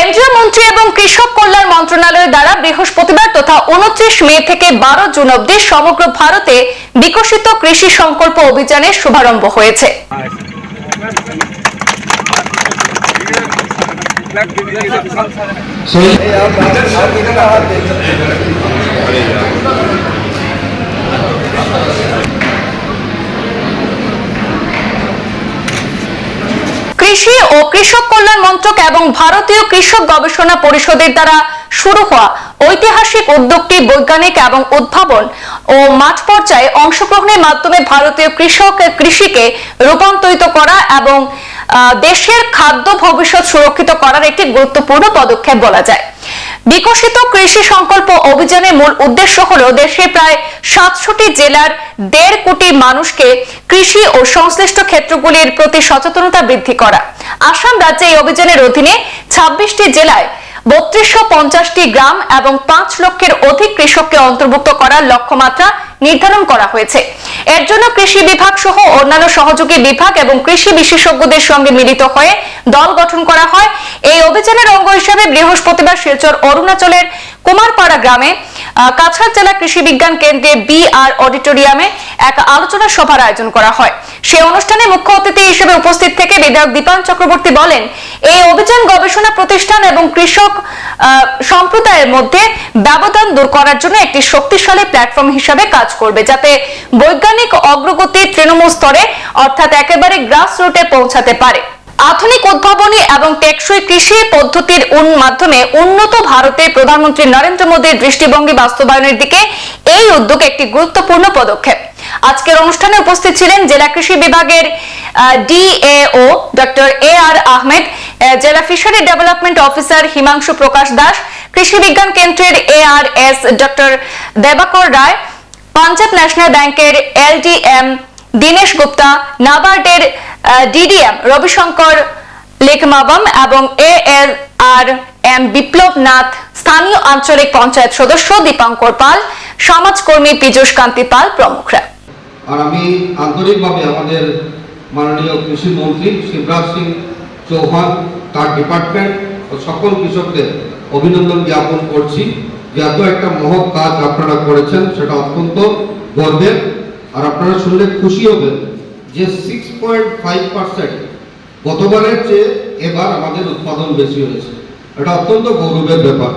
কেন্দ্রীয় মন্ত্রী এবং কৃষক কল্যাণ মন্ত্রণালয়ের দ্বারা বৃহস্পতিবার তথা উনত্রিশ মে থেকে বারো জুন অব্দি সমগ্র ভারতে বিকশিত কৃষি সংকল্প অভিযানের শুভারম্ভ হয়েছে। কৃষি ও কৃষক কল্যাণ মন্ত্রক এবং ভারতীয় কৃষক গবেষণা পরিষদের দ্বারা শুরু হওয়া ঐতিহাসিক উদ্যোগটি বৈজ্ঞানিক এবং উদ্ভাবন ও মাঠ পর্যায়ে অংশগ্রহণের মাধ্যমে ভারতীয় কৃষক কৃষিকে রূপান্তরিত করা এবং দেশের খাদ্য ভবিষ্যৎ সুরক্ষিত করার একটি গুরুত্বপূর্ণ পদক্ষেপ বলা যায়। বিকশিত কৃষি সংকল্প অভিযানের মূল উদ্দেশ্য হল দেশে প্রায় সাতশোটি জেলার দেড় কোটি মানুষকে কৃষি ও সংশ্লিষ্ট ক্ষেত্রগুলির প্রতি সচেতনতা বৃদ্ধি করা। আসাম রাজ্যে এই অভিযানের অধীনে ছাব্বিশটি জেলায় বত্রিশশো পঞ্চাশটি গ্রাম এবং পাঁচ লক্ষের অধিক কৃষককে অন্তর্ভুক্ত করার লক্ষ্যমাত্রা নির্ধারণ করা হয়েছে। এর জন্য কৃষি বিভাগ সহ অন্যান্য সহযোগী বিভাগ এবং কৃষি বিশেষজ্ঞদের সঙ্গে মিলিত হয়ে দল গঠন করা হয়। এই অভিযানের অঙ্গ হিসেবে বৃহস্পতিবার শিলচর অরুণাচলের কুমারপাড়া গ্রামে কাছাড় জেলা কৃষি বিজ্ঞান কেন্দ্রে বি আর অডিটোরিয়ামে এক আলোচনা সভার আয়োজন করা হয়। সেই অনুষ্ঠানে মুখ্য অতিথি হিসেবে উপস্থিত থেকে বিধায়ক দীপান চক্রবর্তী বলেন এই অভিযান গবেষণা প্রতিষ্ঠান এবং কৃষক সম্প্রদায়ের মধ্যে ব্যবধান দূর করার জন্য একটি শক্তিশালী প্ল্যাটফর্ম হিসাবে কাজ করবে, যাতে বৈজ্ঞানিক অগ্রগতি তৃণমূল স্তরে, অর্থাৎ একেবারে গ্রাস রুটে পৌঁছাতে পারে। আধুনিক উদ্ভাবনী এবং টেকসই কৃষি পদ্ধতির মাধ্যমে উন্নত ভারতে প্রধানমন্ত্রী নরেন্দ্র মোদীর দৃষ্টিভঙ্গি বাস্তবায়নের দিকে এই উদ্যোগ একটি গুরুত্বপূর্ণ পদক্ষেপ। আজকের অনুষ্ঠানে উপস্থিত ছিলেন জেলা কৃষি বিভাগের DAO doctor A R Ahmed জেলা fishery development officer Himanshu Prakash Das, কৃষি বিজ্ঞান কেন্দ্রের A R S doctor Debakar Roy, Punjab national ব্যাংকের এলডিএম দীনেশ গুপ্তা, নাবার্ডের ডিডিএম রবিশঙ্কর লেখমাবম এবং এ এল আর এম বিপ্লব নাথ স্থানীয় আঞ্চলিক পঞ্চায়েত সদস্য দীপাঙ্কর পাল, সমাজকর্মী পীযুষ কান্তি পাল প্রমুখরা। আর আমি আন্তরিকভাবে আমাদের মাননীয় কৃষি মন্ত্রী শিবরাজ সিং চৌহান, তার ডিপার্টমেন্ট ও সকল কৃষকদের অভিনন্দন জ্ঞাপন করছি যে এত একটা মহৎ কাজ আপনারা করেছেন, সেটা অত্যন্ত গর্বের। আর আপনারা শুনলে খুশি হবেন যে সিক্স পয়েন্ট ফাইভ পার্সেন্ট গতবারের চেয়ে এবার আমাদের উৎপাদন বেশি হয়েছে। এটা অত্যন্ত গৌরবের ব্যাপার।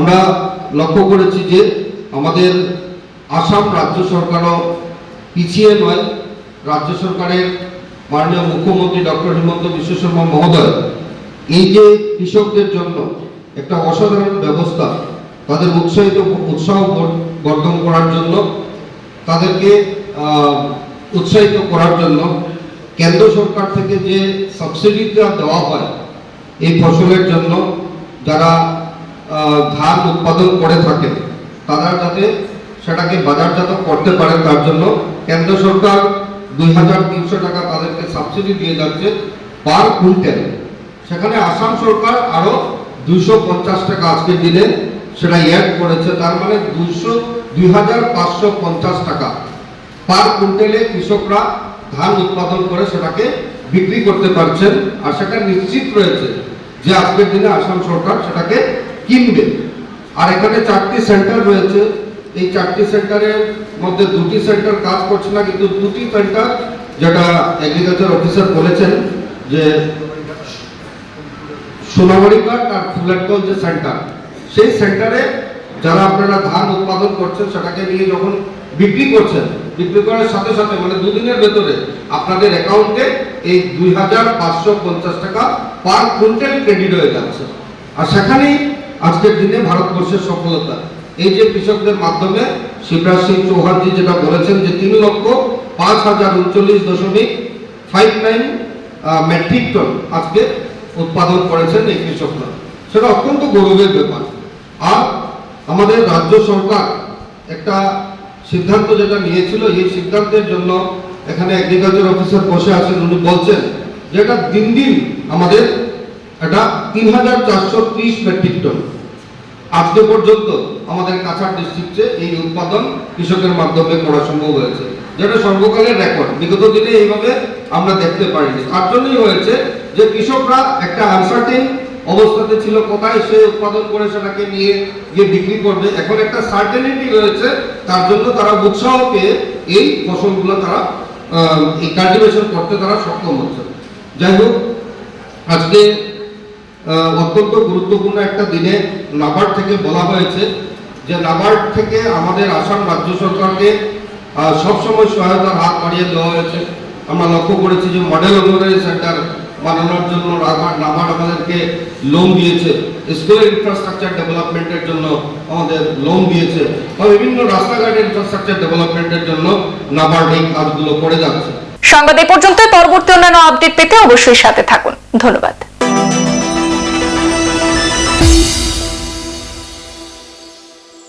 আমরা লক্ষ্য করেছি যে আমাদের আসাম রাজ্য সরকারও পিছিয়ে নয়। রাজ্য সরকারের মাননীয় মুখ্যমন্ত্রী ডক্টর হিমন্ত বিশ্ব শর্মা মহোদয় এই যে কৃষকদের জন্য একটা অসাধারণ ব্যবস্থা, তাদের উৎসাহিত উৎসাহ বর- বর্ধন করার জন্য তাদেরকে উৎসাহিত করার জন্য কেন্দ্র সরকার থেকে যে সাবসিডিটা দেওয়া হয়, এই ফসলের জন্য যারা ধান উৎপাদন করে থাকে, তারা যাতে সেটাকে বাজারজাত করতে পারে, তার জন্য কেন্দ্র সরকার দুই হাজার তিনশো টাকা তাদেরকে সাবসিডি দিয়ে যাচ্ছে পার কুইন্টাল। সেখানে আসাম সরকার আরও দুইশো পঞ্চাশ টাকা আজকে দিনে সেটা অ্যাড করেছে, তার মানে দুইশো, দুই হাজার পাঁচশো পঞ্চাশ টাকা। পার কুইন্টালে কৃষকরা ধান উৎপাদন করে সেটাকে বিক্রি করতে পারছেন আর সেটা নিশ্চিত রয়েছে যে আজকের দিনে আসাম সরকার সেটাকে কিনবে। আর এখানে চারটি সেন্টার রয়েছে। এই চারটি সেন্টারের মধ্যে দুটি সেন্টার কাজ করছে না, কিন্তু দুটি সেন্টার যেটা এগ্রিকালচার অফিসার বলেছেন যে সোনামণিঘাট আর ফুলেরকল যে সেন্টার, সেই সেন্টারে যারা আপনারা ধান উৎপাদন করছেন সেটাকে নিয়ে যখন বিক্রি করছেন বিক্রি করার সাথে সাথে মানে দুদিনের ভেতরে আপনাদের অ্যাকাউন্টে এই দুই হাজার পাঁচশো পঞ্চাশ টাকা পার কুইন্টাল ক্রেডিট হয়ে যাচ্ছে। আর সেখানেই আজকের দিনে ভারতবর্ষের সফলতা। এই যে কৃষকদের মাধ্যমে শিবরাজ সিং চৌহানজি যেটা বলেছেন যে তিন লক্ষ পাঁচ হাজার উনচল্লিশ দশমিক ফাইভ নাইন মেট্রিক টন আজকে উৎপাদন করেছেন এই কৃষকরা। সেটা অত্যন্ত গৌরবের ব্যাপার। আর আমাদের রাজ্য সরকার একটা সিদ্ধান্ত যেটা নিয়েছিল, এই সিদ্ধান্তের জন্য এখানে এগ্রিকালচার অফিসার বসে আছেন, উনি বলছেন যে এটা দিন দিন আমাদের এটা তিন হাজার চারশো ত্রিশ মেট্রিক টন। আজকে পর্যন্ত আমাদের কাছাড় ডিস্ট্রিক্টে এই উৎপাদন কৃষকের মাধ্যমে করা সম্ভব হয়েছে। যেটা সর্বকালের রেকর্ড। বিগত দিনে এইভাবে আমরা দেখতে পারিনি তার জন্যই হয়েছে যে কৃষকরা একটা আনসার্টেন অবস্থাতে ছিল কোথায়, সে উৎপাদন করে সেটাকে নিয়ে গিয়ে বিক্রি করবে। এখন একটা সার্টেনিটি রয়েছে, তার জন্য তারা উৎসাহ পেয়ে এই ফসলগুলো তারা এই কাল্টিভেশন করতে তারা সক্ষম হচ্ছে। যাই হোক, আজকে অত্যন্ত গুরুত্বপূর্ণ একটা দিনে নাবার্ড থেকে বলা হয়েছে যে নাবার্ড থেকে আমাদের আসাম রাজ্য সরকারকে সবসময় সহায়তার হাত বাড়িয়ে দেওয়া হয়েছে। আমরা লক্ষ্য করেছি যে মডেল অঙ্গনওয়াড়ি সেন্টার বানানোর জন্য নাবার্ড আমাদেরকে লোন দিয়েছে। স্কুল ইনফ্রাস্ট্রাকচার ডেভেলপমেন্টের জন্য আমাদের লোন দিয়েছে বা বিভিন্ন রাস্তাঘাট ইনফ্রাস্ট্রাকচার ডেভেলপমেন্টের জন্য নাবার্ড এই কাজগুলো করে যাচ্ছে। সংবাদ এই পর্যন্ত, পরবর্তী অন্যান্য আপডেট পেতে অবশ্যই সাথে থাকুন। ধন্যবাদ।